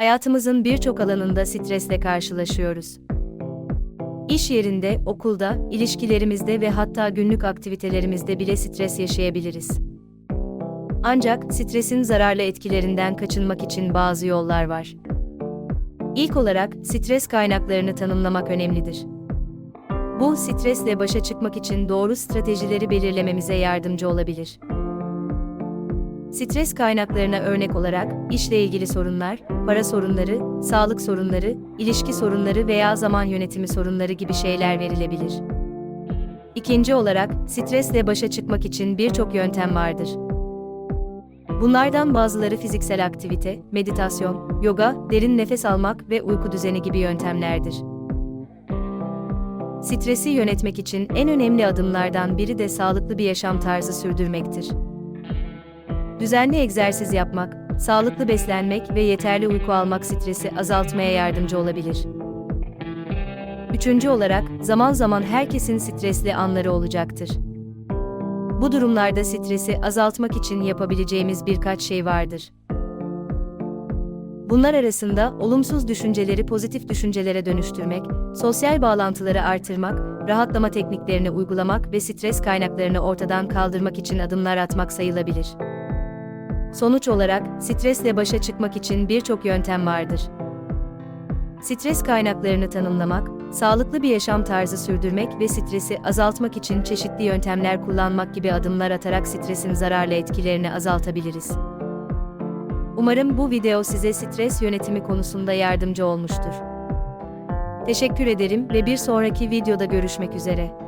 Hayatımızın birçok alanında stresle karşılaşıyoruz. İş yerinde, okulda, ilişkilerimizde ve hatta günlük aktivitelerimizde bile stres yaşayabiliriz. Ancak stresin zararlı etkilerinden kaçınmak için bazı yollar var. İlk olarak stres kaynaklarını tanımlamak önemlidir. Bu stresle başa çıkmak için doğru stratejileri belirlememize yardımcı olabilir. Stres kaynaklarına örnek olarak işle ilgili sorunlar, para sorunları, sağlık sorunları, ilişki sorunları veya zaman yönetimi sorunları gibi şeyler verilebilir. İkinci olarak, stresle başa çıkmak için birçok yöntem vardır. Bunlardan bazıları fiziksel aktivite, meditasyon, yoga, derin nefes almak ve uyku düzeni gibi yöntemlerdir. Stresi yönetmek için en önemli adımlardan biri de sağlıklı bir yaşam tarzı sürdürmektir. Düzenli egzersiz yapmak, sağlıklı beslenmek ve yeterli uyku almak stresi azaltmaya yardımcı olabilir. Üçüncü olarak, zaman zaman herkesin stresli anları olacaktır. Bu durumlarda stresi azaltmak için yapabileceğimiz birkaç şey vardır. Bunlar arasında olumsuz düşünceleri pozitif düşüncelere dönüştürmek, sosyal bağlantıları artırmak, rahatlama tekniklerini uygulamak ve stres kaynaklarını ortadan kaldırmak için adımlar atmak sayılabilir. Sonuç olarak, stresle başa çıkmak için birçok yöntem vardır. Stres kaynaklarını tanımlamak, sağlıklı bir yaşam tarzı sürdürmek ve stresi azaltmak için çeşitli yöntemler kullanmak gibi adımlar atarak stresin zararlı etkilerini azaltabiliriz. Umarım bu video size stres yönetimi konusunda yardımcı olmuştur. Teşekkür ederim ve bir sonraki videoda görüşmek üzere.